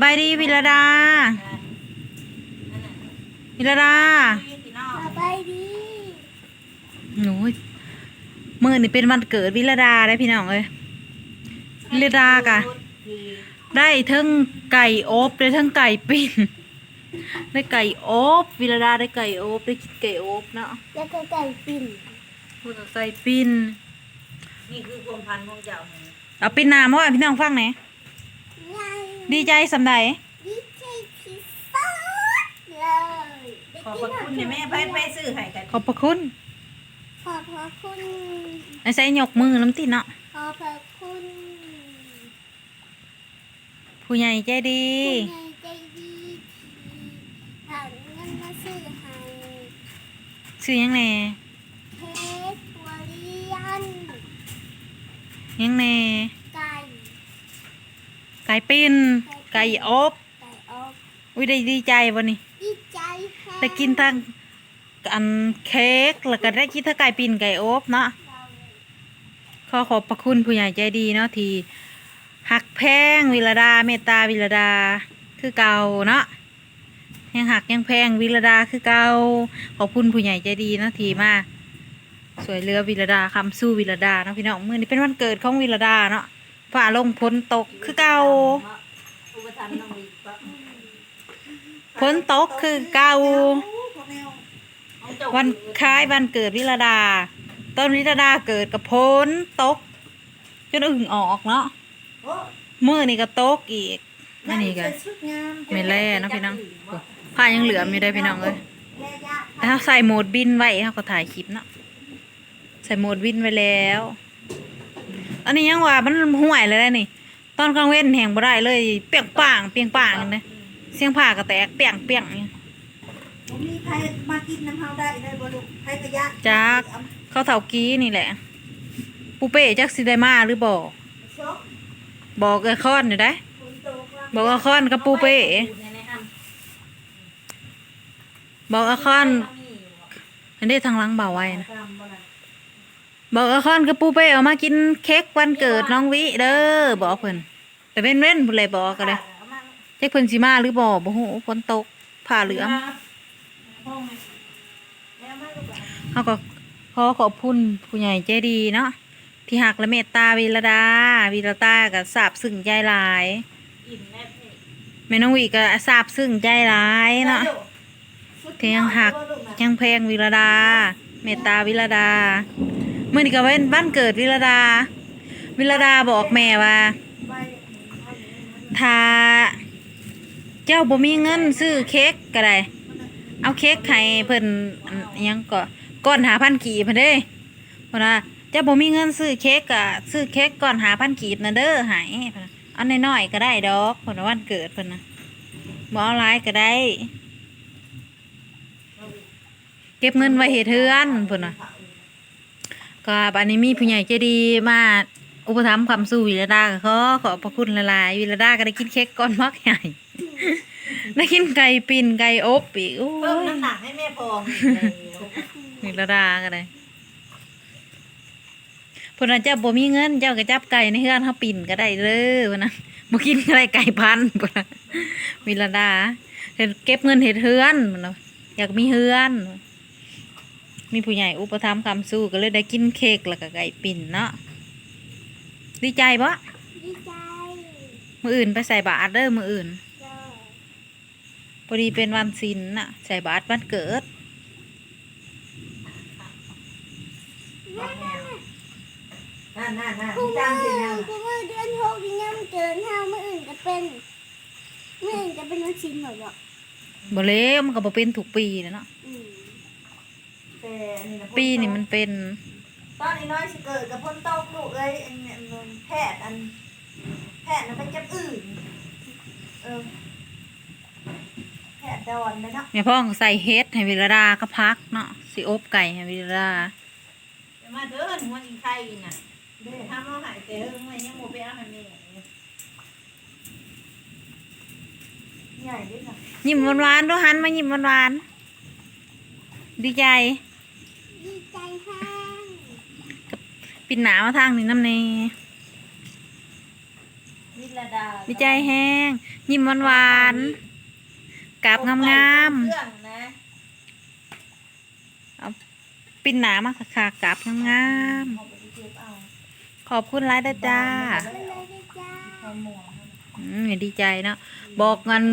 สบายดีวิรดาวิรดาสบายดีหนูมื่อนี่เป็นวันเกิดวิรดาได้พี่น้องเอ้ยวิรดากะได้ทั้งไก่อบได้ทั้งไก่ปิ้งได้ไก่อบวิรดาได้ไก่อบได้กินไก่อบเนาะแล้วก็ไก่ปิ่นพูดกับไก่ปิ้นนี่คือความพันของเจ้าเนี่ยเอาปิ้นน้ำมาให้พี่น้องฟังไหนอยง่าย ดีใจสำใดดีใจที่สุดเลยได้ขอบกิพระคุณเนี่ยแม่ไปไปซื้อให้กันขอบพระคุณ ขอบพระคุณไอ้ใส่ยกมือน้ำติเนาะขอบพระคุณ ผู้ใหญ่ใจดีผู้ใหญ่ใจดีที่หาเงินมาซื้อให้ชื่อหยังแน่เค้กทุเรียนหยังแน่ไก่ ไก่ปิ้นไก่อบไก่อบอุ้ยได้ดีใจวันนี้ดีใจแฮะได้กินทั้งอันเค้กแล้วก็ได้กินทั้งไก่ปิ้นไก่อบเนาะขอขอบพระคุณผู้ใหญ่ใจดีเนาะที่หักแพงวิรดาเมตตาวิรดาคือเก่าเนาะยังหักยังแพงวิรดาคือเก่าขอบคุณผู้ใหญ่ใจดีเนาะที่มาสวยเรือวิรดาคำสู้วิรดาเนาะพี่น้องมื่อนี้เป็นวันเกิดของวิรดาเนาะ ฝ่าลงพ้นตกคือเก่าอุปทานน้องวีก็พ้นตกคือเก่าวันคล้ายวันเกิดวิรดา ต้นวิรดาเกิดกับพ้นตกจนอึ่งออกเนาะมือนี่ก็ตกอีกอันนี้ก็ไม่แล่เนาะพี่น้องผ้ายังเหลือมอยู่ได้อพี่น้องเอ้ยแต่ถ้าใส่โหมดบินไว้เขาก็ถ่ายคลิปเนาะใส่โหมดบินไว้แล้ว อันนี้ยังว่ามันห่วยเลยได้นี่ ตอนกลางเว้นแหงบ่ได้เลย เปียงป่างเปียงป่างกันเลยเสียงผ้าก็แตกเปียงเปียงอย่างผมมีใครมากินน้ำเฮาได้ได้บ่ลูกใครกระยะจักเขาเถากี้นี่แหละ ปูเป้จักสิได้มาหรือบอกสองบอกไอ้คอนอยู่ได้คนโตกว่าบอกไอ้คอนกับปูเป้บอกไอ้คอนอันนี้ทางหลังเบาไว้นะ บอกไอ้คอนกับปูเป้เอามากินเค้กวันเกิดน้องวิเด้อบอกเพิ่นแต่เว้นเว้นผู้ใดบอกก็เลยเจ๊กเพิ่นสิมาหรือบอกบ่ฮู้ฝนตกผ้าเหลืองเฮาก็ขอขอบคุณผู้ใหญ่ใจดีเนาะที่หักและเมตตาวิรดาวิรตาก็ซาบซึ้งใจหลายแม่น้องวีก็ซาบซึ้งใจร้ายเนาะเทียงหักยังแพงวิรดา เมตตาวิรดา เมื่อนี้ก็เป็นบ้านเกิดวิรดา วิรดาบอกแม่ว่าถ้าเจ้าบ่มีเงินซื้อเค้กก็ได้ เอาเค้กให้เพิ่นยังก็ก้อนหาพันกีบเพิ่นเด้เพราะเจ้าบ่มีเงินซื้อเค้กก็ซื้อเค้กก่อนหาพันกีบนะเด้อห้เพิ่นน่ะเอาน้อยๆก็ได้ดอกเพิ่นวันเกิดเพิ่นนะบ่เอาหลายก็ได้เก็บเงินไว้เฮ็ดเทือนเพิ่นน่ะ ก็บัดนี้มีผู้ใหญ่ใจดีมาอุปถัมภ์คำสู่วิรดาก็ขอขอบพระคุณหลายวิรดาก็ได้กินเค้กก่อนมักใหญ่ได้กินไก่ปิ้นไก่อบอีกโอ้เพิ่มยน้ำหนักให้แม่พองนิรดาก็ได้พนันเจ้าบ่มีเงินเจ้าก็จับไก่ในเฮือนเฮาปิ่นก็ได้เด้อพุ่นะบ่กินก็ได้ไก่พันธุ์พุ่นน่ะวิรดาเฮ็ดเก็บเงินเฮ็ดเฮือนพุ่นอยากมีเฮือน มีผู้ใหญ่อุปถัมภ์คำสู้ก็เลยได้กินเค้กแล้วก็ไก่ปิ่นเนาะดีใจบ่ดีใจ มื้ออื่นไปใส่บาตรเด้อมื้ออื่นเลยพอดีเป็นวันศีลน่ะ ใส่บาตรวันเกิดนั่นนั่นนั่นคู่มืจ้างอสิยังคู่มือเดือนหกยังยังเกินห้ามื่ออื่นจะเป็นมื่ออื่นจะเป็นวันชินหมดหรอกบ่เลวมันก็บ่เป็นทุกปีนะเนาะอืม แต่อันนี้นะปีนี่มันเป็น ตอนนี้น้อยสิเกิดกับพ่นตกลูกเอ้ยอันนี้อันนู้นแพทย์อัน แพทย์น่ะเป็นจับอื่นเออแพทย์ดอนเลยเนาะแม่พ่อก็ใส่เฮ็ดให้วิรดาก็พักเนาะสิอบไก่ให้วิรดาจะมาเดินหัวอีไข่น่ะเด้ทำเอาหายแต่เฮิงไว้ยังโมไปเอาให้แม่ ใหญ่ด้วยค่ะ ยิ้มหวานๆด้วยหันมายิ้มหวานๆดีใจ ดีใจแห้ง ปิดหนาวทางนี้น้ำเนวิรดาดีใจแห้ง ยิ้มหวานๆกราบงามเครื่องนะๆปิ้นหนามาค่ะกราบงามเอาไปเก็บเอาๆขอบคุณหลายเด้อจ้าไปเลยได้จ้าความหมวงอืมดีใจเนาะบอกกัน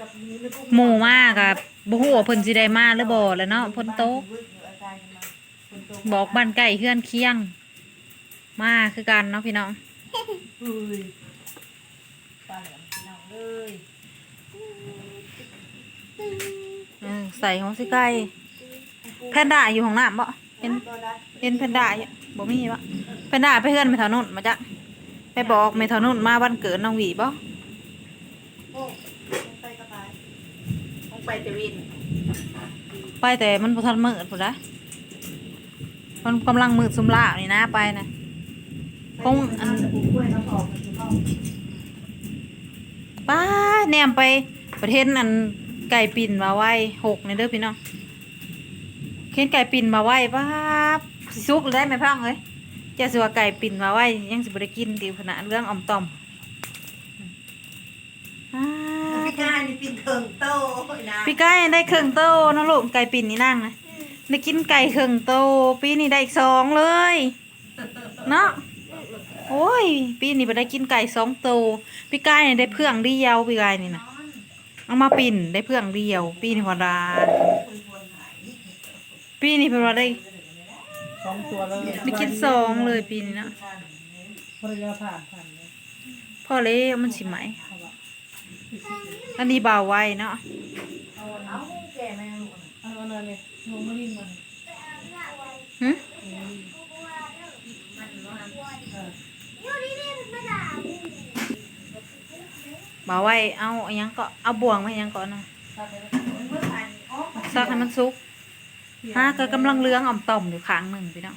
กับนี้ไม่รู้หมู่มากกับบ่ฮู้ว่าเพิ่นสิได้มาหรือบ่แหล้วเนาะเพิ่นโตกบอกบ้านใกล้เฮือนเคียง มาคือกันเนาะพี่น้องเฮ้ยปลาเหลืองพี่น้องเลยเออใส่ของสิไก่แพนด้าอยู่ของน้ำบ่เห็นเห็นแพนด้าอยู่บ่มีบ่แพนด้าไปเฮือนไปแถวนู้นมาจ้ะไปบอกแม่แถวนู้นมาวันเกิดน้องหวีบ่โอ้ไปกระต่ายต้องไปเตวิน ไปแต่มันบ่ทันมืดพุ่นนะมันกำลังมืดซุมล่านี่นะไปนะ คงอันปลูกกล้วยน้ำออกมันคือห้องป้าแนมไปประเทศอันไก่ปิ่นมาไว้หกในเด้อพี่น้องเข็นไก่ปิ่นมาไว้ป้าบสิซุกได้ไหมพังเอ้ยจะสิว่าไก่ปิ่นมาไว้ยังสิบ่ได้กินติวขนาดเรื่องอ่อมต่อมอ่าพี่กายนี่ปิ่นเถิงโตนะพี่ไก่ได้ครึ่งโตเนาะลูกไก่ปิ่นนี่นั่งนะได้กินไก่ครึ่งโตปีนี้ได้อีกสองเลยเนาะ โอ้ย ปีนี้ไปได้กินไก่สองโตพี่ไก่นี่ได้เพื่องเดียวพี่ไก่นี่นะเอามาปิ่นได้เพื่องเดียว ปีนี้พอดาปีนี้เพอได้สองตัวเลยได้กินสองเลยปีนี้นะภรรยาผ่านผ่านเลยพ่อเล่มันสิไหมอันนี้เบาไว้เนาะเอาแก่แม่ลูกเอาอะไรเลยลงมาลินมันหึอยู่ดีๆมันมาด่ากู เบาไว้เอาอันยังก็เอาบ่วงมาอันยังก่อนนะเมื่อผ่านอ๋อซักให้มันสุกฮะก็กำลังเลื้องอ่อมต่อมอยู่ข้างหนึ่งพี่น้อง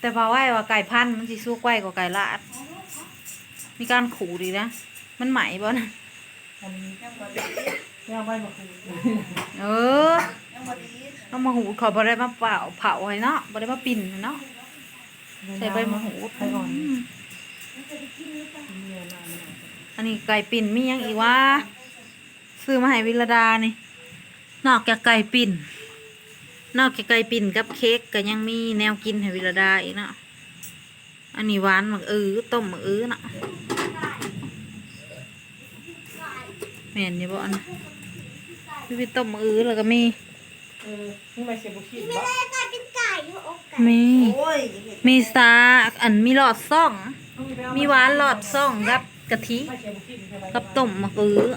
แต่เบาไว้ว่าไก่พันธุ์มันสิสุกไว้กว่าไก่ลาด มีการขู่ดีนะ มันไหมบ่นะอันนี้ย่างใบมะกรูดเออยังบ่ดีเอามาหูดขอบ่ได้มาเป่าเผาให้เนาะบ่ได้มาปิ่นเนาะใส่ใบมะหูดไข่อ่อน อืม เมียมามัน อั นนี้ไก่ปิ่นมีหยังอีกวะซื้อมาให้วิรดานี่ นอกจากไก่ปิ่น นอกจากไก่ปิ่นกับเค้กก็ยังมีแนวกินให้วิรดาอีกเนาะอันนี้หวานหมักอื้อต้มหมักอื้อเนาะแม่นนี่บ่อันนะพี่พี่ต้มหมักอื้อแล้วก็มีเออนี่ไม่เสียบุคิดไม่บ่ได้กลายเป็นไก่อยู่อกไก่มีโอ้ยอย่าเห็นมีซาอันมีหลอดซ่อง มีหวานหลอดซ่องกับ กะทิกับต้มมักอื้อ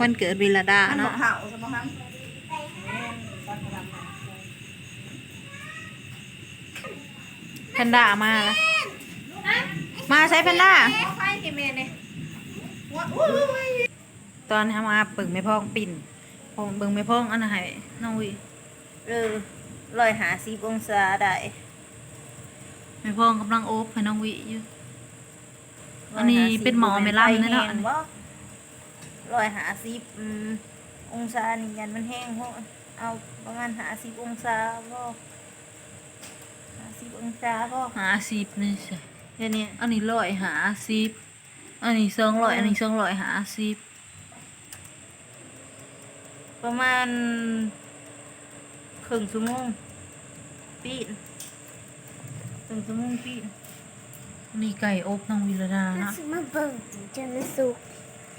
วันเกิดวิรดาเนาะแพนด้ามาแล้วมาใช้แพนด้าตรเนี่ยว้าอุ้ยตอนทำมาเปิ่งไม่พองปิ่นพองเบิ่งไม่พองอันไหนน้องวิเออร้อยหาสิบองศาได้ไม่พองกำลังโอ๊บให้น้องวิอยู่ อันนี้เป็นหมอเมลันนะเนาะอันนี้ร้อยหาสิบอืมองศานี่ยันมันแห้งเพราะเอาประมาณหาสิบองศาก็หาสิบองศาก็หาสิบนี่ใช่แค่นี้อันนี้ร้อยหาสิบอันนี้สองร้อยอันนี้สองร้อยหาสิบประมาณครึ่งชั่วโมงปีนครึ่งชั่วโมงปีนอั นนี้ไก่อบน้องวิรดาน่าเนาะสิมาเบิ่งจนมันสุก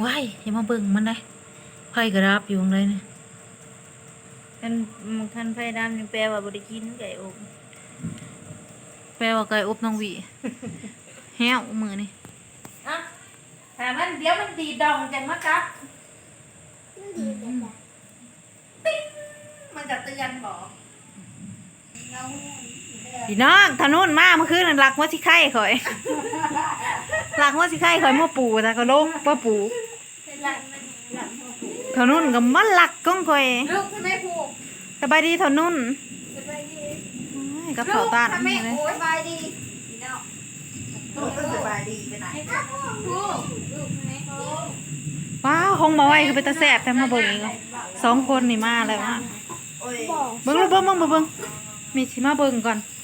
ว้ายอย่ามาเบิ่งมันได้ไผ่กระดับอยู่ตรงไหนเนี่ยคันคันไฟดำนี่แปลว่าบริกินไก่อบแปลว่าไก่อบน้องวิแห้วมือนี่อะถามมันเดี๋ยวมันดีดองจังมะกับ มันดีเลยจ้ะ มันจะเตือนบอก พี่น้องถนนมาเมื่อคืนนั่นหลักว่าสิไข่ข่อยหลักว่าสิไข่ข่อยมาปูแต่ก็ลงว่าปูถนนก็มันหลักก้องข่อยลูกทำไมผูกสบายดีถนนสบายดีโอ้ยกับเผาตานทำไมนี่เลยโอ้ยสบายดีพี่น้องลูกก็สบายดีไปไหนลูกลูกทำไมผูกว้าวคงมาไว้คือเป็นตาแสบแต่มาเบิ่งอีกแล้วสองคนนี่มาแล้วมาโอ้ยบอกเบิ่งลูกเบิ่งเบิ่งเบิ่งเบิ่งมีสิมาเบิ่งก่อนว้าวโถ่คือ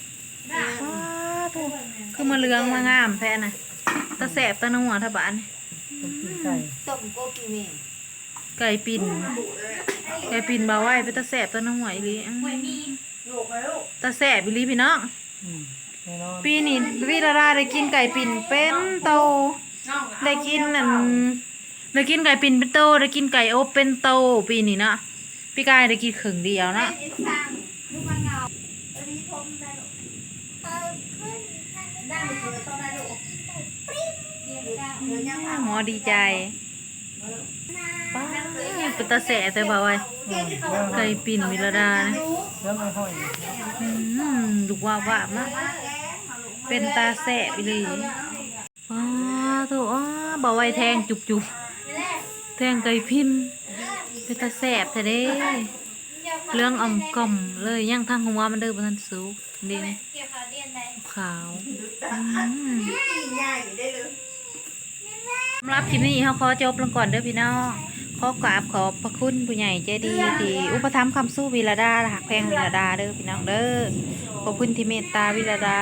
มาเลืองมางามแท้น่ะตาแสบตาหนัวถ้าบ้านต้มปีไก่ต้มโกปีเมนไก่ปิ่นไก่ปิ่นบ่าวไว้เป็นตาแสบตาหนัวอีหลีอื้อตาแสบอีหลีพี่น้องอืมแน่นอนปีนี้วิลาราได้กินไก่ปิ่นเป็นโตได้กินนั่นได้กินไก่ปิ่นเป็นโตได้กินไก่อบเป็นโตปีนี้เนาะพี่กายได้กินครึ่งเดียวนะ หมอดีใจป้าเป็นตาแสบแต่บ่าวไว้อืมแล้วไก่ปิ่นวิลาดานะแล้วไม่ห้อยอืมลูกว่าว่ามากเป็นตาแสบอีหลีว้าโถอ้าบ่าวไว้แทงจุบจุบแทงไก่พินเป็นตาแสบแต่เด้เรื่องอ่อมกล่อมเลยย่างทางหัวมันเด้อบ่ทันสุกนี่ไง ขาวอืมใหญ่ได้เลยสำหรับคลิปนี้เขาขอจบลงก่อนเด้อพี่น้องขอกราบขอบพระคุณผู้ใหญ่ใจดีที่อุปถัมภ์คำสู้วิรดาหักแพงวิรดาเด้อพี่น้องเด้อขอบคุณที่เมตตาวิรดา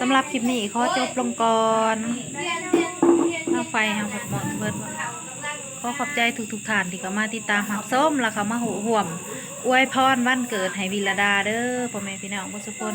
สำหรับคลิปนี้ขอจบลงก่อนเอาไฟหาหมดหมดเบิดหมด ขอขอบใจทุกๆท่านที่เข้ามาติดตามหับส้มแล้วเขามาหูห่วมอวยพรวันเกิดให้วิรดาเด้อพ่อแม่พี่น้องทุกคน